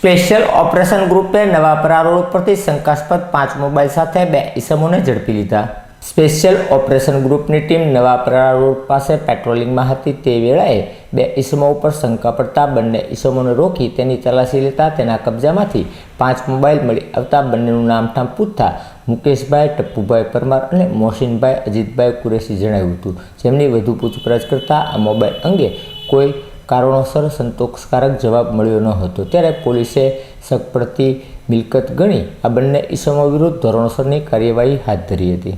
Special operation ગ્રુપે Navapara road પરથી શંકાસ્પદ પાંચ મોબાઈલ સાથે બે ઈસમોને ઝડપી લીધા. સ્પેશિયલ ઓપરેશન ગ્રુપની ટીમ નવાપરા રોડ પાસે પેટ્રોલિંગમાં હતી તે વેળાએ બે ઈસમો ઉપર શંકા પડતા બંને ઈસમોને રોકી તેની તલાશી લેતા તેના કબજામાંથી પાંચ મોબાઈલ મળી આવતા બંનેનું નામઠામ પૂછતા મુકેશભાઈ, ટપ્પુભાઈ પરમાર અને મોહસિનભાઈ, અજીતભાઈ કુરેશી જણાવ્યું હતું. જેમની વધુ પૂછપરછ કરતા આ મોબાઈલ અંગે કોઈ કારણોસર સંતોષકારક જવાબ મળ્યો ન હતો. ત્યારે પોલીસે શક પડતી મિલકત ગણી આ બંને ઈસમો વિરુદ્ધ ધોરણસરની કાર્યવાહી હાથ ધરી હતી.